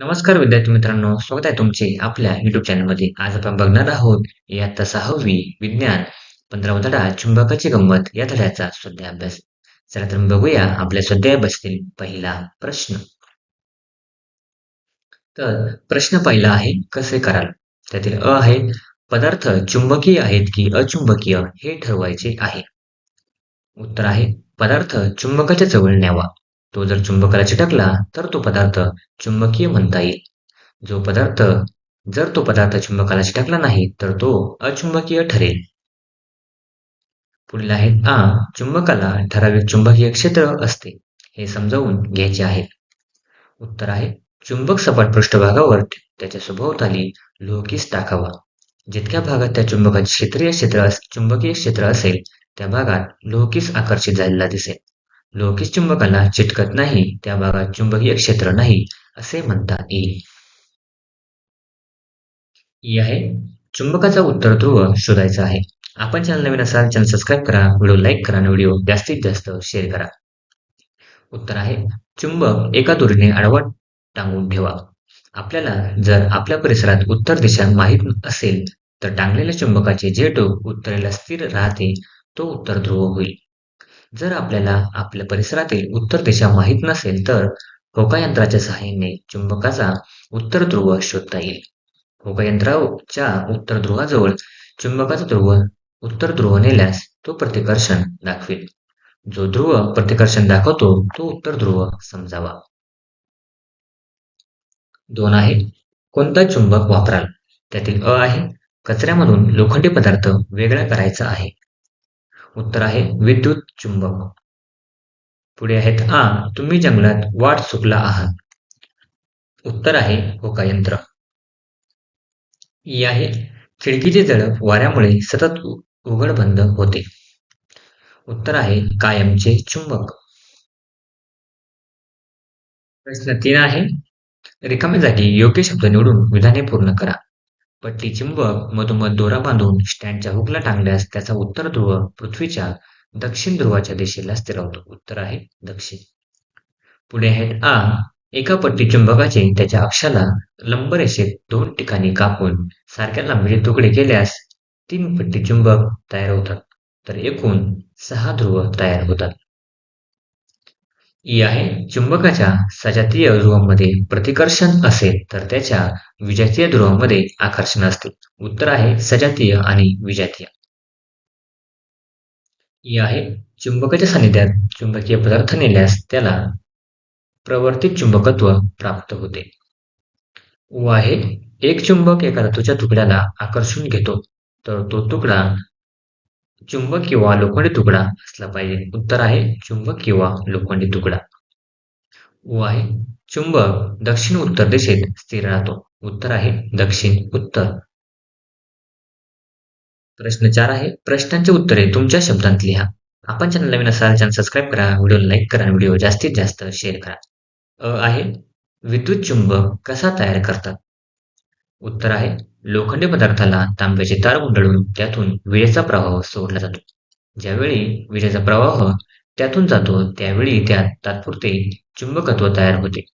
नमस्कार विद्यार्थी मित्रांनो स्वागत आहे तुमचे आपल्या युट्यूब चॅनलमध्ये आज आपण बघणार आहोत इयत्ता सहावी विज्ञान पंधरावा धडा चुंबकाची गंमत या धड्याचा स्वाध्याय अभ्यास. चला तर बघूया आपल्या स्वाध्याय अभ्यासातील पहिला प्रश्न. तर प्रश्न पहिला आहे कसे कराल? त्यातील अ आहे पदार्थ चुंबकीय आहेत की अचुंबकीय हे ठरवायचे आहे. उत्तर आहे पदार्थ चुंबकाच्या जवळ न्यावा. तो जर चुंबकाला चिटकला तर तो पदार्थ चुंबकीय म्हणता येईल. जो पदार्थ जर तो पदार्थ चुंबकाला चिटकला नाही तर तो अचुंबकीय ठरेल. पुढील आहे आ चुंबकाला ठराविक चुंबकीय क्षेत्र असते. हे समजावून घ्यायचे आहे. उत्तर आहे चुंबक सपाट पृष्ठभागावर त्याच्या सभोवताली लोहकीस टाकावा. जितक्या भागात त्या चुंबकाचे क्षेत्रीय क्षेत्र चुंबकीय क्षेत्र असेल त्या भागात लोहकीस आकर्षित झालेला दिसेल. लोहकीस चुंबकाला चिटकत नाही त्या भागात चुंबकीय क्षेत्र नाही असे म्हणता येईल ई आहे चुंबकाचा उत्तर ध्रुव शोधायचा आहे. आपण चॅनल नवीन असाल चॅनल सबस्क्राईब करा व्हिडिओ लाईक करा आणि व्हिडिओ जास्तीत जास्त शेअर करा. उत्तर आहे चुंबक एका दोरीने आडवा टांगून ठेवा. आपल्याला जर आपल्या परिसरात उत्तर दिशा माहीत असेल तर टांगलेल्या चुंबकाचे जे टोक उत्तरेला स्थिर राहते तो उत्तर ध्रुव होईल. जर आपल्याला आपल्या परिसरातील उत्तर दिशा माहीत नसेल तर होकायंत्राच्या सहाय्याने चुंबकाचा उत्तर ध्रुव शोधता येईल. होकायंत्राच्या उत्तर ध्रुवाजवळ चुंबकाचा ध्रुव उत्तर ध्रुव नेल्यास तो प्रतिकर्षण दाखवेल. जो ध्रुव प्रतिकर्षण दाखवतो तो उत्तर ध्रुव समजावा. दोन आहे कोणता चुंबक वापराल? त्यातील अ आहे कचऱ्यामधून लोखंडी पदार्थ वेगळा करायचा आहे. उत्तर आहे विद्युत चुंबक. पुढे आहेत आ तुम्ही जंगलात वाट चुकला आहात. उत्तर आहे होकायंत्र ई आहे खिडकीचे जळप वाऱ्यामुळे सतत उघड बंद होते. उत्तर आहे कायमचे चुंबक. प्रश्न तीन आहे. रिकाम्या जागी योग्य शब्द निवडून विधाने पूर्ण करा. पट्टी चिंबक मधोमध दोरा बांधून स्टँडच्या हुकला टांगल्यास त्याचा उत्तर ध्रुव पृथ्वीच्या दक्षिण ध्रुवाच्या दिशेला स्थिरावतो. उत्तर आहे दक्षिण. पुढे आहेत आ एका पट्टी चुंबकाचे त्याच्या अक्षाला लंबरेषेत दोन ठिकाणी कापून सारख्या लांबीचे तुकडे केल्यास तीन पट्टी चुंबक तयार होतात. तर एकूण सहा ध्रुव तयार होतात. ई आहे चुंबकाच्या सजातीय ध्रुवामध्ये प्रतिकर्षण असेल तर त्याच्या विजातीय ध्रुवामध्ये आकर्षण असते. उत्तर आहे सजातीय आणि विजातीय. या आहे चुंबकाच्या सानिध्यात चुंबकीय पदार्थ नेल्यास त्याला प्रवर्तित चुंबकत्व प्राप्त होते. व आहे एक चुंबक एका धातूच्या तुकड्याला आकर्षून घेतो. तर तो तुकडा चुंबक किंवा लोखंडी तुकडा असला पाहिजे. उत्तर आहे चुंबक किंवा लोखंडी तुकडा. उ आहे चुंबक दक्षिण उत्तर दिशेत स्थिर राहतो. उत्तर आहे दक्षिण उत्तर. प्रश्न चार आहे प्रश्नांची उत्तरे तुमच्या शब्दांत लिहा. आपण चॅनल नवीन असाल चॅनल सबस्क्राईब करा व्हिडिओ लाईक करा व्हिडिओ जास्तीत जास्त शेअर करा. अ आहे विद्युत चुंबक कसा तयार करतात? उत्तर आहे लोखंडी पदार्थाला तांब्याचे तार गुंडाळून त्यातून विजेचा प्रवाह सोडला जातो. ज्यावेळी विजेचा प्रवाह त्यातून जातो त्यावेळी त्यात तात्पुरते चुंबकत्व तयार होते.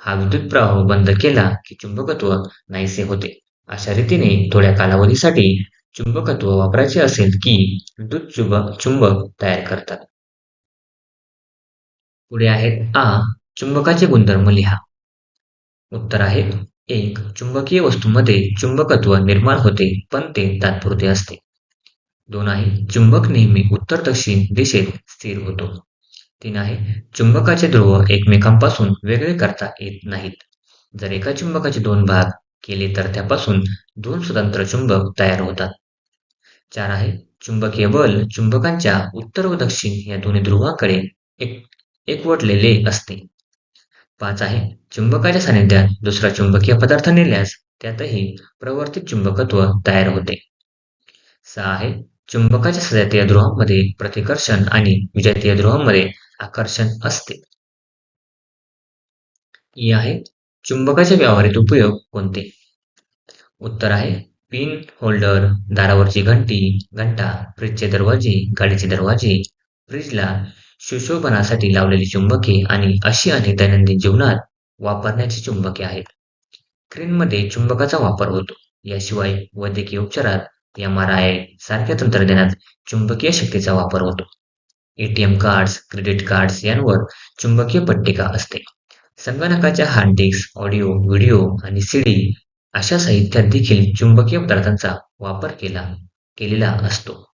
हा विद्युत प्रवाह बंद केला की चुंबकत्व नाहीसे होते. अशा रीतीने थोड्या कालावधीसाठी चुंबकत्व वापरायचे असेल की विद्युत चुंबक चुंबक तयार करतात. पुढे आहेत आ चुंबकाचे गुणधर्म लिहा. उत्तर आहे एक चुंबकीय वस्तूमध्ये चुंबकत्व निर्माण होते पण ते तात्पुरते असते. दोन आहे चुंबक नेहमी उत्तर दक्षिण दिशेत स्थिर होतो. तीन आहे चुंबकाचे ध्रुव एकमेकांपासून वेगळे करता येत नाहीत. जर एका चुंबकाचे दोन भाग केले तर त्यापासून दोन स्वतंत्र चुंबक तयार होतात. चार आहे चुंबकीय बल चुंबकांच्या उत्तर व दक्षिण या दोन्ही ध्रुवांकडे एक एकवटलेले असते. पाच आहे. चुंबकाच्या सानिध्यात दुसरा चुंबकीय पदार्थ नेल्यास त्यातही प्रवर्तित चुंबकत्व तयार होते. सहा आहे. चुंबकाच्या सजातीय ध्रुवांमध्ये प्रतिकर्षण आणि विजातीय ध्रुवांमध्ये आकर्षण असते. ई आहे. चुंबकाचे व्यावहारिक उपयोग कोणते? उत्तर आहे. पिन होल्डर दारावरची घंटी घंटा फ्रीजचे दरवाजे गाडीचे दरवाजे फ्रीजला सुशोभनासाठी लावलेली चुंबके आणि अशी अनेक दैनंदिन जीवनात वापरण्याची चुंबके आहेत क्रेनमध्ये चुंबकाचा वापर होतो. याशिवाय वैद्यकीय उपचारात एम आर आय सारख्या तंत्रज्ञानात चुंबकीय शक्तीचा वापर होतो. एटीएम कार्ड्स, क्रेडिट कार्ड्स यांवर चुंबकीय पट्टिका असते. संगणकाच्या हार्ड डिस्क, ऑडिओ, व्हिडिओ आणि सीडी अशा साहित्यात देखील चुंबकीय पदार्थांचा वापर केला केलेला असतो.